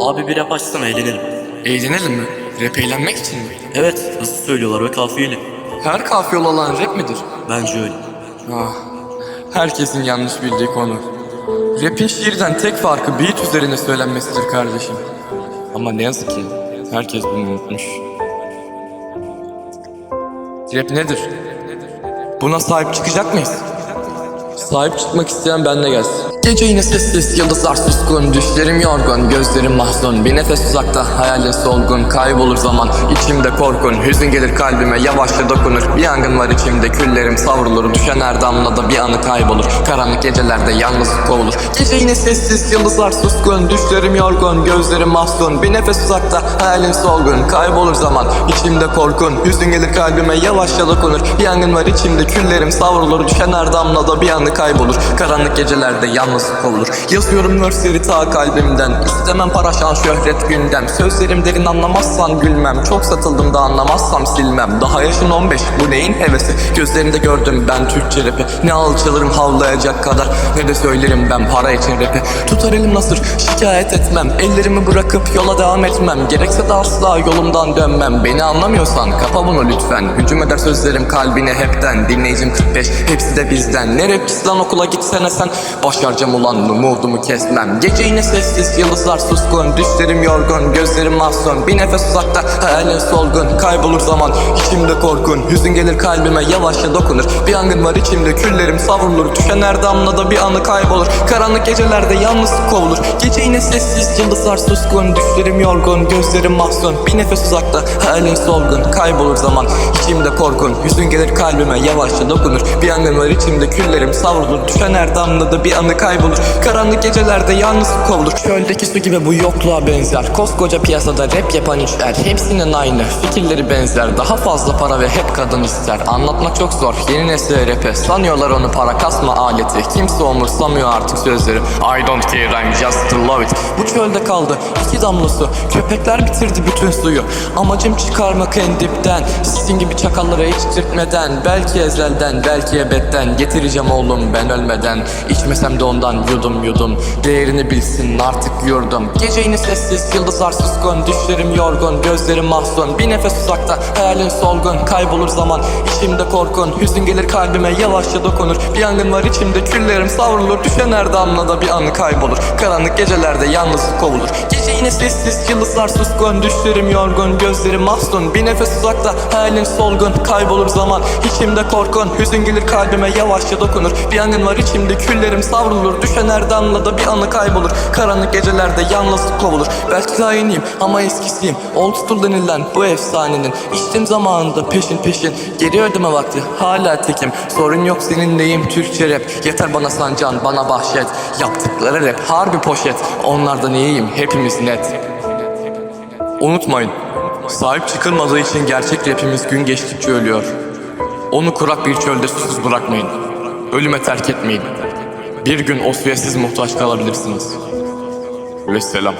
Abi bir rap açsana eğlenelim. Eğlenelim mi? Rap eğlenmek için mi? Evet hızlı söylüyorlar ve kafiyeli. Her kafiyeli olan rap midir? Bence öyle. Ah, herkesin yanlış bildiği konu. Rap'in şiirden tek farkı beat üzerine söylenmesidir kardeşim. Ama ne yazık ki herkes bunu unutmuş. Rap nedir? Buna sahip çıkacak mıyız? Sahip çıkmak isteyen benle gelsin. Gece yine sessiz, yıldızlar suskun Düşlerim yorgun, gözlerim mahzun. Bir nefes uzakta, hayalin solgun Kaybolur zaman, içimde korkun. Hüzün gelir kalbime, yavaşça dokunur. Bir yangın var içimde, küllerim savrulur. Düşen her damlada bir anı kaybolur. Karanlık gecelerde yalnız kovulur. Gece yine sessiz, yıldızlar suskun Düşlerim yorgun, gözlerim mahzun. Bir nefes uzakta, hayalin solgun Kaybolur zaman, içimde korkun. Hüzün gelir kalbime, yavaşça dokunur. Bir yangın var içimde, küllerim savrulur. Düşen her damlada bir anı kaybolur Karanlık gecelerde yalnız kovulur Yazıyorum versleri ta kalbimden. İstemem para şan şöhret gündem. Sözlerim derin anlamazsan gülmem. Çok satıldım da anlamazsam silmem. Daha yaşın 15 bu neyin hevesi? Gözlerinde gördüm ben Türkçe rapi. Ne alçalırım havlayacak kadar Ne de söylerim ben para için rapi. Tutar elim nasır şikayet etmem. Ellerimi bırakıp yola devam etmem. Gerekse de asla yolumdan dönmem. Beni anlamıyorsan kapa bunu lütfen. Hücum eder sözlerim kalbine hepten. Dinleyicim 45 hepsi de bizden. Ne rapçisi lan okula gitsene sen. Baş harcam ulan umudumu kesmem. Gece yine sessiz yıldızlar suskun. Düşlerim yorgun gözlerim mahzun. Bir nefes uzakta hayalin solgun. Kaybolur zaman içimde korkun. Hüzün gelir kalbime yavaşça dokunur. Bir yangın var içimde küllerim savrulur. Düşen her damlada bir anı kaybolur. Karanlık gecelerde yalnız kovulur. Gece yine sessiz yıldızlar suskun. Düşlerim yorgun gözlerim mahzun. Bir nefes uzakta hayalin solgun. Kaybolur zaman içimde korkun. Hüzün gelir kalbime yavaşça dokunur. Bir yangın var içimde küllerim savrulur Düşen her damlada bir anı kaybolur. Karanlık gecelerde yalnız kovulur. Çöldeki su gibi bu yokluğa benzer. Koskoca piyasada rap yapan üçler Hepsinin aynı. Fikirleri benzer Daha fazla para ve hep kadın ister. Anlatmak çok zor yeni nesil rap'e. Sanıyorlar onu para kasma aleti. Kimse umursamıyor artık sözleri. I don't care I'm just love it. Bu çölde kaldı iki damla su. Köpekler bitirdi bütün suyu. Amacım çıkarmak en dipten. Sizin gibi çakallara hiç çırpmeden Belki ezelden belki ebedden Getireceğim oğlum ben ölmeden. İçmesem de ondan yudum yudum. Değerini bilsin artık yurdum. Gece yine sessiz yıldızlar suskun Düşlerim yorgun gözlerim mahzun. Bir nefes uzakta hayalin solgun. Kaybolur zaman içimde korkun. Hüzün gelir kalbime yavaşça dokunur. Bir yangın var içimde küllerim savrulur. Düşen her damlada bir anı kaybolur. Karanlık gecelerde yalnız kovulur. Gece yine sessiz yıldızlar suskun Düşlerim yorgun gözlerim mahzun. Bir nefes uzakta hayalin solgun. Kaybolur zaman içimde korkun. Hüzün gelir kalbime yavaşça dokunur Bir yangın var içimde. Küllerim savrulur Düşen her damlada bir anı kaybolur. Karanlık gecelerde yalnız kovulur. Belki daha yeniyim ama eskisiyim. Old school denilen bu efsanenin. İçtim zamanında peşin peşin. Geri ödeme vakti hala tekim. Sorun yok seninleyim Türkçe rap. Yeter bana sancan bana bahşet. Yaptıkları rap harbi poşet. Onlardan iyiyim hepimiz net. Unutmayın Sahip çıkılmadığı için gerçek rapimiz gün geçtikçe ölüyor. Onu kurak bir çölde susuz bırakmayın Ölüme terk etmeyin bir gün o suya siz muhtaç kalabilirsiniz. Ve selam.